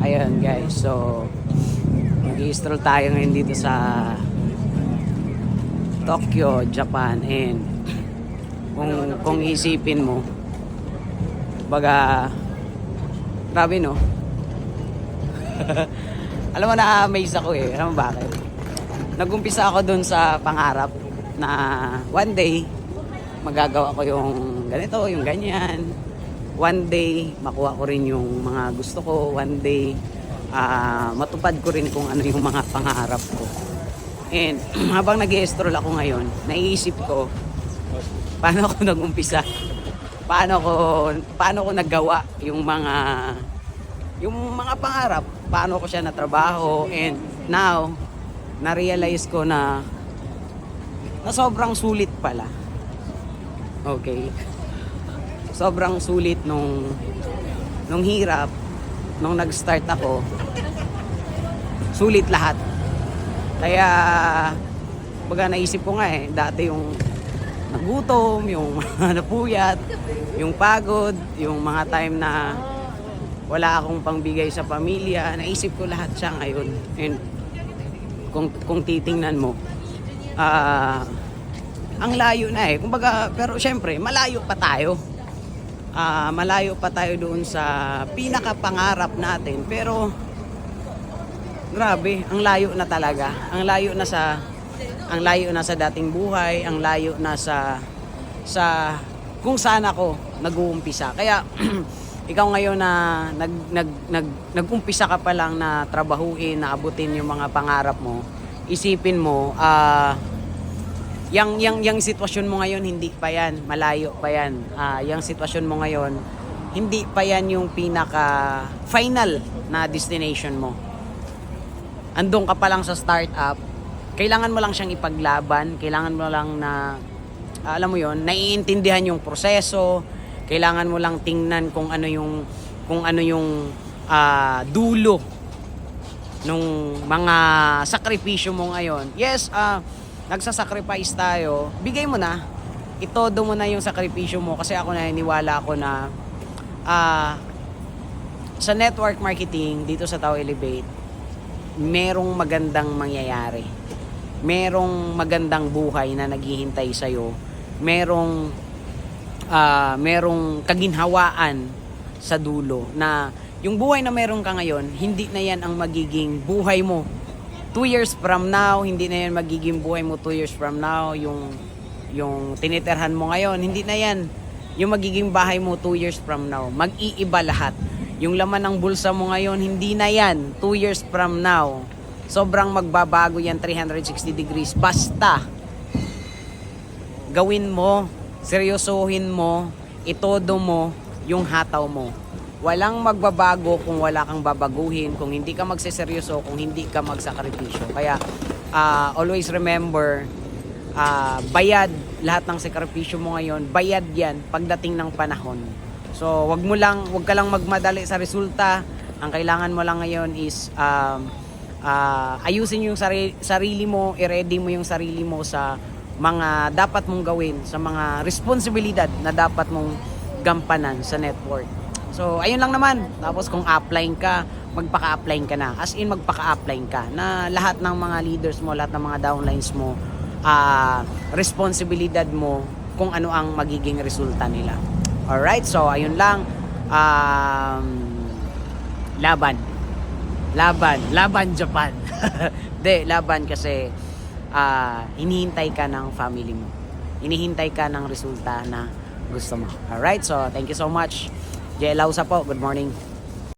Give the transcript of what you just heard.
Ayun guys, so mag-i-stroll tayo ngayon dito sa Tokyo, Japan. And kung kung isipin mo baga grabe no? Alam mo na amaze ako eh. Alam mo bakit? Nagumpisa ako dun sa pangarap na one day magagawa ko yung ganito yung ganyan one day makuha ko rin yung mga gusto ko. One day ah, matupad ko rin kung ano yung mga pangarap ko. And habang nag stroll ako ngayon naiisip ko paano ako nag-umpisa? Paano ko paano ko nagawa yung mga yung mga pangarap? Paano ko siya natrabaho? And now na-realize ko na na sobrang sulit pala. Okay sobrang sulit nung nung hirap nung nag-start ako sulit lahat kaya baga naisip ko nga eh dati yung nagutom, yung napuyat, yung pagod, yung mga time na wala akong pangbigay sa pamilya, naisip ko lahat siya ngayon. And kung, kung titingnan mo, ah ang layo na eh. Kumbaga, pero syempre, malayo pa tayo. Ah, malayo pa tayo doon sa pinakapangarap natin. Pero, grabe, ang layo na talaga. Ang layo na sa ang layo na sa dating buhay, ang layo na sa sa kung saan ako nag-uumpisa. Kaya ikaw ngayon na nag nag nag nag-umpisa ka pa lang na trabahuin, na abutin yung mga pangarap mo, isipin mo ah yang yang yang sitwasyon mo ngayon hindi pa yan, malayo pa yan. Ah, yang sitwasyon mo ngayon hindi pa yan yung pinaka final na destination mo. Andong ka pa lang sa startup, kailangan mo lang siyang ipaglaban, kailangan mo lang na alam mo 'yon, naiintindihan yung proseso, kailangan mo lang tingnan kung ano yung kung ano yung ah, dulo nung mga sakripisyo mo ngayon. Yes, ah nagsasacrifice tayo. Bigay mo na. Itodo mo na yung sakripisyo mo kasi ako naniniwala ako na ah sa network marketing dito sa Tao Elevate, merong magandang mangyayari. Merong magandang buhay na naghihintay sa iyo. Merong ah, merong kaginhawaan sa dulo na yung buhay na meron ka ngayon, hindi na yan ang magiging buhay mo. Two years from now, hindi na yan magiging buhay mo two years from now. Yung, yung tinitirhan mo ngayon, hindi na yan yung magiging bahay mo two years from now. Mag-iiba lahat. Yung laman ng bulsa mo ngayon, hindi na yan two years from now. Sobrang magbabago yan 360 degrees. Basta, gawin mo, seryosohin mo, itodo mo yung hataw mo. Walang magbabago kung wala kang babaguhin, kung hindi ka magseseryoso, kung hindi ka magsakripisyo. Kaya ah, always remember, ah, bayad lahat ng sakripisyo mo ngayon, bayad yan pagdating ng panahon. So, wag mo lang, wag ka lang magmadali sa resulta. Ang kailangan mo lang ngayon is um, ah, ayusin yung sarili, sarili mo, i-ready mo yung sarili mo sa mga dapat mong gawin, sa mga responsibilidad na dapat mong gampanan sa network. So, ayun lang naman. Tapos kung applying ka, magpaka-applying ka na. As in, magpaka-applying ka na lahat ng mga leaders mo, lahat ng mga downlines mo, ah responsibilidad mo kung ano ang magiging resulta nila. Alright, so ayun lang. Um, laban. Laban. Laban Japan. De, laban kasi ah hinihintay ka ng family mo. Hinihintay ka ng resulta na gusto mo. Alright, so thank you so much. Jay Lausa po, good morning.